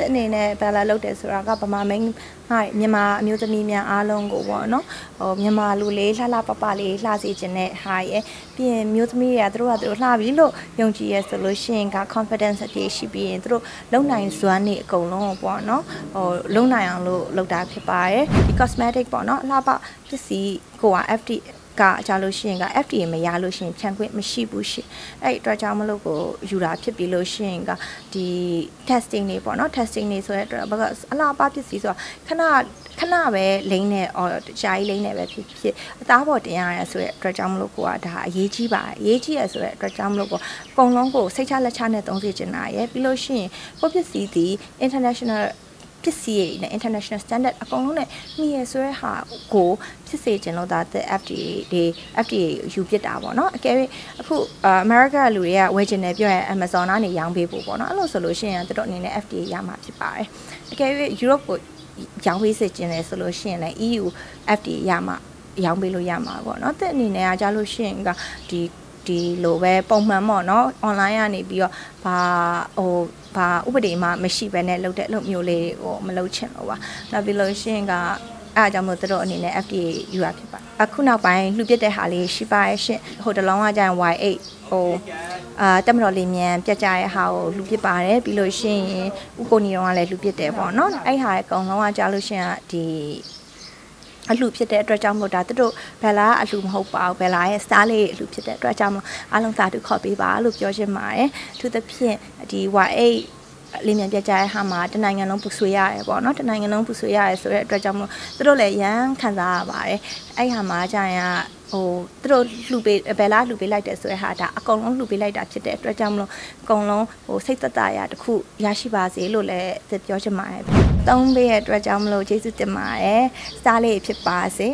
တဲ့အနေနဲ့ဘာလာလုပ်တယ်ဆိုတာကဗမာမိန်းဟာမြန်မာအမျိုးသမီးများအားလုံးကိုပေါ့နော်ဟိုမြန်မာလူလေးလှလှပပလေးလှစေခြင်းနဲ့ဟာရဲ့ပြီးရင်မျိုးသမီးတွေကသူတို့ကသူတို့လှပြီလို့ယုံကြည်ရဆိုလို့ရှိရင်က confidence အပြည့်ရှိပြီးရင်သူတို့လုံနိုင်စွမ်းနေအကုန်လုံးကိုပေါ့နော်ဟိုလုံနိုင်အောင်လို့လုပ်တာဖြစ်ပါတယ်ဒီ cosmetic ပေါ့နော်လှပပစ္စည်းကိုက FD ကကြာလို့ရှိရင်က FDA မရလို့ရှိရင်ဖြန့်ခွင့်မရှိဘူးရှိအဲ့ဒီအတွက်ကြောင့်မလို့ကိုယူတာဖြစ်ပြီးလို့ရှိရင်ကဒီ testing တွေပေါ့နော် testing တွေဆိုတဲ့အတွက်ဘာကအလားပါပစ္စည်းဆိုတာခဏခဏပဲလိမ့်နေအော်ရှားကြီးလိမ့်နေပဲဖြစ်ဖြစ်အသားပေါ်တင်ရရဆိုတဲ့အတွက်ကြောင့်မလို့ကိုကဒါအရေးကြီးပါတယ်အရေးကြီးရဆိုတဲ့အတွက်ကြောင့်မလို့ကိုအကုန်လုံးကိုစိတ်ချလက်ချနဲ့သုံးစေချင်တာရယ်ပြီးလို့ရှိရင်ကိုပစ္စည်းဒီ international ပစ္စည်းတွေနဲ့ international standard အကုန်လုံးနဲ့မိရဆိုတဲ့ဟာကိုဖြစ်စေချင်လို့ဒါတဲ့ FDA တွေ FDA ယူပြစ်တာပေါ့နော်အကယ်၍အခု America လူတွေကဝယ်ချင်တယ်ပြောရင် Amazon ကနေရောင်းပေးဖို့ပေါ့နော်အဲ့လိုဆိုလို့ရှိရင်တို့အနေနဲ့ FDA ရမှာဖြစ်ပါတယ်အကယ်၍ Europe ကိုရောင်းပေးစေချင်တယ်ဆိုလို့ရှိရင်လည်း EU FDA ရမှာရောင်းပေးလို့ရမှာပေါ့နော်တဲ့အနေနဲ့ကကြားလို့ရှိရင်ကဒီ ဒီလိုပဲပုံမှန်ပေါ့နော် online ကနေပြီးတော့ဘာဟိုဘာဥပဒေမှမရှိဘဲနဲ့လုပ်တဲ့လုပ်မျိုးလေးဟိုမလုပ်ချင်လို့ပါနောက်ပြီးလို့ရှိရင်ကအဲအကြောင့်မို့သူတို့အနေနဲ့ FDA ယူရဖြစ်ပါအခုနောက်ပိုင်းလှူပစ်တဲ့ဟာလေးရှိပါရဲ့ရှင်ဟိုတလုံးကကျရင် Y8 ဟိုအာတက်မတော်လေးမြန်ပြတ်ကြတဲ့ဟာကိုလှူပစ်ပါတယ်ပြီးလို့ရှိရင်ဥကိုနီရောကလည်းလှူပစ်တယ်ပေါ့နော်အဲ့ဟာအကုန်လုံးကကြားလို့ရှိရင်ဒီ အလှဖြစ်တဲ့အတွက်ကြောင့်မို့ဒါသူတို့ဘယ်လာအလှမဟုတ်ပါဘူးဘယ်လာရဲ့ star လေးအလှဖြစ်တဲ့အတွက်ကြောင့်မို့အားလုံးစာတူခေါ်ပေးပါလို့ပြောချင်ပါတယ်သူသဖြင့်ဒီ Y8 လေးမြန်ပြကြတဲ့ဟာမှာတနိုင်ငံလုံးပူဆွေးရတယ်ပေါ့နော်တနိုင်ငံလုံးပူဆွေးရတယ်ဆိုတဲ့အတွက်ကြောင့်မို့သူတို့လည်းရမ်းခံစားရပါတယ်အဲ့ဟာမှာကြာရင်ဟိုသူတို့လှူပေးဘယ်လားလှူပေးလိုက်တယ်ဆိုတဲ့ဟာဒါအကုန်လုံးလှူပေးလိုက်တာဖြစ်တဲ့အတွက်ကြောင့်မလို့အကုန်လုံးဟိုစိတ်သက်သာရတခုရရှိပါစေလို့လည်းပြောချင်ပါတယ် သုံးပေးရဲ့အတွက်ကြောင့်မလို့ကျေးဇူးတင်ပါတယ်စတားလေးဖြစ်ပါစေ